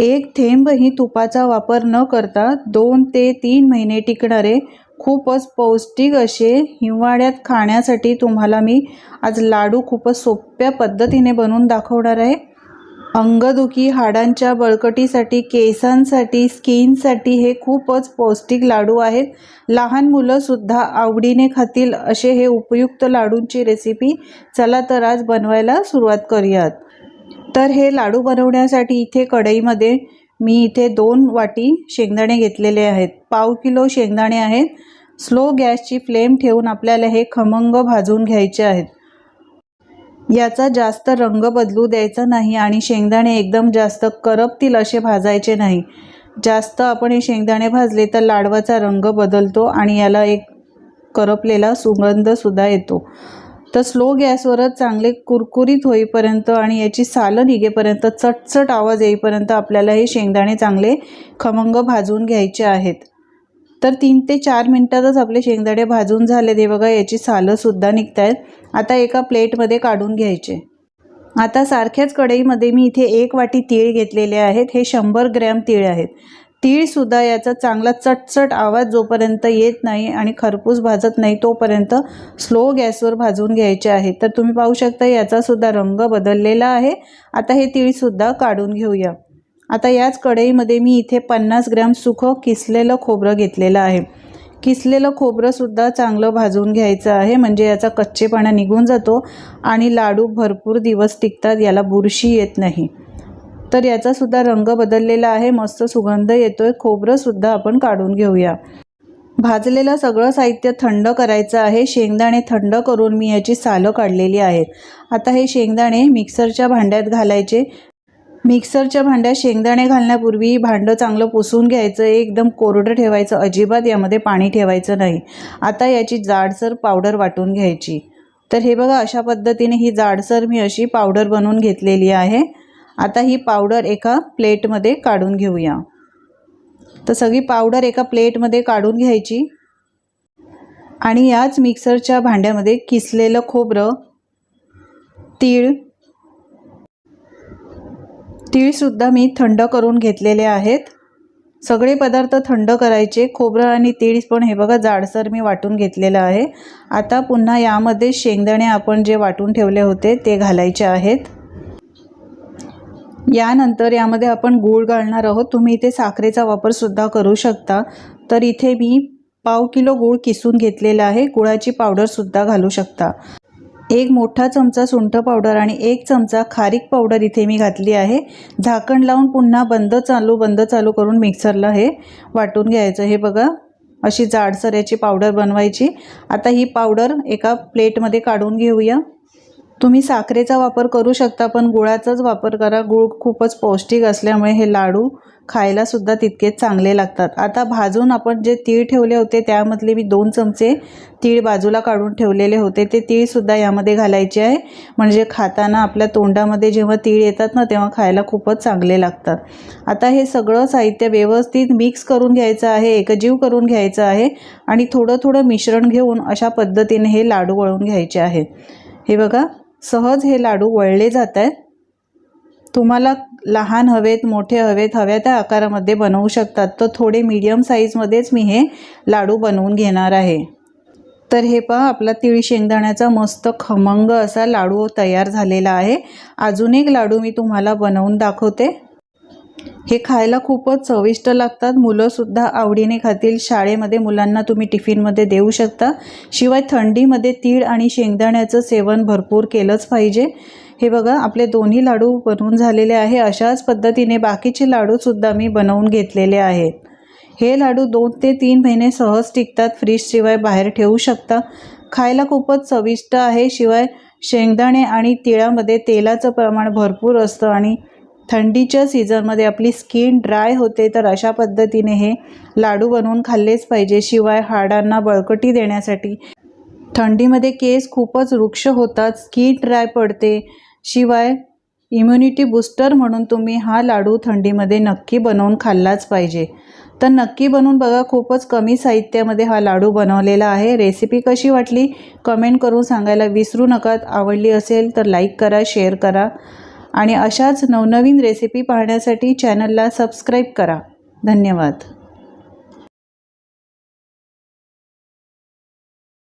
एक थेंबही तुपाचा वापर न करता दोन ते तीन महिने टिकणारे खूपच पौष्टिक असे हिवाळ्यात खाण्यासाठी तुम्हाला मी आज लाडू खूपच सोप्या पद्धतीने बनवून दाखवणार आहे. अंगदुखी हाडांच्या बळकटीसाठी केसांसाठी स्किनसाठी हे खूपच पौष्टिक लाडू आहेत. लहान मुलंसुद्धा आवडीने खातील असे हे उपयुक्त लाडूंची रेसिपी चला तर आज बनवायला सुरुवात करूयात. तर हे लाडू बनवण्यासाठी इथे कढईमध्ये मी इथे दोन वाटी शेंगदाणे घेतलेले आहेत. पाव किलो शेंगदाणे आहेत. स्लो गॅसची फ्लेम ठेवून आपल्याला हे खमंग भाजून घ्यायचे आहेत. याचा जास्त रंग बदलू द्यायचा नाही आणि शेंगदाणे एकदम जास्त करपतील असे भाजायचे नाही. जास्त आपण हे शेंगदाणे भाजले तर लाडवाचा रंग बदलतो आणि याला एक करपलेला सुगंधसुद्धा येतो. तर स्लो गॅसवरच चांगले कुरकुरीत होईपर्यंत आणि याची सालं निघेपर्यंत चटचट आवाज येईपर्यंत आपल्याला हे शेंगदाणे चांगले खमंग भाजून घ्यायचे आहेत. तर तीन ते चार मिनटातच आपले शेंगदाणे भाजून झाले ते बघा याची सालंसुद्धा निघत आहेत आता एका प्लेटमध्ये काढून घ्यायचे. आता सारख्याच कढईमध्ये मी इथे एक वाटी तीळ घेतलेले आहेत. हे शंभर ग्रॅम तीळ आहेत. तीळसुद्धा याचा चांगला चटचट आवाज जोपर्यंत येत नाही आणि खरपूस भाजत नाही तोपर्यंत स्लो गॅसवर भाजून घ्यायचे आहे. तर तुम्ही पाहू शकता याचासुद्धा रंग बदललेला आहे. आता हे तीळसुद्धा काढून घेऊया. आता याच कढईमध्ये मी इथे पन्नास ग्रॅम सुखं किसलेलं खोबरं घेतलेलं आहे. किसलेलं खोबरंसुद्धा चांगलं भाजून घ्यायचं आहे म्हणजे याचा कच्चेपणा निघून जातो आणि लाडू भरपूर दिवस टिकतात याला बुरशी येत नाही. तर याचासुद्धा रंग बदललेला आहे. मस्त सुगंध येतो आहे खोबरंसुद्धा आपण काढून घेऊया. भाजलेलं सगळं साहित्य थंड करायचं आहे. शेंगदाणे थंड करून मी याची सालं काढलेली आहेत. आता हे शेंगदाणे मिक्सरच्या भांड्यात घालायचे. मिक्सरच्या भांड्यात शेंगदाणे घालण्यापूर्वी भांडं चांगलं पुसून घ्यायचं. एकदम कोरडं ठेवायचं. अजिबात यामध्ये पाणी ठेवायचं नाही. आता याची जाडसर पावडर वाटून घ्यायची. तर हे बघा अशा पद्धतीने ही जाडसर मी अशी पावडर बनवून घेतलेली आहे. आता ही पावडर एका प्लेटमध्ये काढून घेऊया. तर सगळी पावडर एका प्लेटमध्ये काढून घ्यायची. आणि याच मिक्सरच्या भांड्यामध्ये किसलेलं खोबरं तीळ तीळसुद्धा मी थंड करून घेतलेले आहेत. सगळे पदार्थ थंड करायचे. खोबरं आणि तीळ पण हे बघा जाडसर मी वाटून घेतलेलं आहे. आता पुन्हा यामध्ये शेंगदाणे आपण जे वाटून ठेवले होते ते घालायचे आहेत. यानंतर यामध्ये आपण गूळ घालणार आहोत. तुम्ही इथे साखरेचा वापरसुद्धा करू शकता. तर इथे मी पाव किलो गूळ किसून घेतलेला आहे. गुळाची पावडरसुद्धा घालू शकता. एक मोठा चमचा सुंठ पावडर आणि एक चमचा खारीक पावडर इथे मी घातली आहे. झाकण लावून पुन्हा बंद चालू बंद चालू करून मिक्सरला हे वाटून घ्यायचं. हे बघा अशी जाडसर याची पावडर बनवायची. आता ही पावडर एका प्लेटमध्ये काढून घेऊया. तुम्ही साखरेचा वापर करू शकता पण गुळाचाच वापर करा. गूळ खूपच पौष्टिक असल्यामुळे हे लाडू खायलासुद्धा तितकेच चांगले लागतात. आता भाजून आपण जे तीळ ठेवले होते त्यामधले मी दोन चमचे तीळ बाजूला काढून ठेवलेले होते. ते तीळसुद्धा यामध्ये घालायचे आहे. म्हणजे खाताना आपल्या तोंडामध्ये जेव्हा तीळ येतात ना तेव्हा खायला खूपच चांगले लागतात. आता हे सगळं साहित्य व्यवस्थित मिक्स करून घ्यायचं आहे एकजीव करून घ्यायचं आहे आणि थोडं थोडं मिश्रण घेऊन अशा पद्धतीने हे लाडू वळून घ्यायचे आहेत हे बघा. सहज हे लाडू वळले जात आहेत तुम्हाला लहान हवेत मोठे हवेत हव्या त्या आकारामध्ये बनवू शकतात. तर थोडे मीडियम साईजमध्येच मी हे लाडू बनवून घेणार आहे. तर हे पहा आपला तिळी शेंगदाण्याचा मस्त खमंग असा लाडू तयार झालेला आहे. अजून एक लाडू मी तुम्हाला बनवून दाखवते. हे खायला खूपच चविष्ट लागतात. मुलंसुद्धा आवडीने खातील. शाळेमध्ये मुलांना तुम्ही टिफिनमध्ये देऊ शकता. शिवाय थंडीमध्ये तीळ आणि शेंगदाण्याचं सेवन भरपूर केलंच पाहिजे. हे बघा आपले दोन्ही लाडू बनवून झालेले आहे. अशाच पद्धतीने बाकीचे लाडूसुद्धा मी बनवून घेतलेले आहेत. हे लाडू दोन ते तीन महिने सहज टिकतात. फ्रीजशिवाय बाहेर ठेवू शकता. खायला खूपच चविष्ट आहे. शिवाय शेंगदाणे आणि तिळामध्ये तेलाचं प्रमाण भरपूर असतं आणि थंडीच्या सीझनमध्ये आपली स्किन ड्राय होते तर अशा पद्धतीने हे लाडू बनवून खाल्लेच पाहिजे. शिवाय हाडांना बळकटी देण्यासाठी. थंडीमध्ये केस खूपच वृक्ष होतात स्किन ड्राय पडते. शिवाय इम्युनिटी बूस्टर म्हणून तुम्ही हा लाडू थंडीमध्ये नक्की बनवून खाल्लाच पाहिजे. तर नक्की बनवून बघा खूपच कमी साहित्यामध्ये हा लाडू बनवलेला आहे. रेसिपी कशी वाटली? कमेंट करून सांगायला विसरू नका. आवडली असेल तर लाईक करा शेअर करा. आणि अशाच नवनवीन रेसिपी पाहण्यासाठी चॅनलला सबस्क्राईब करा. धन्यवाद.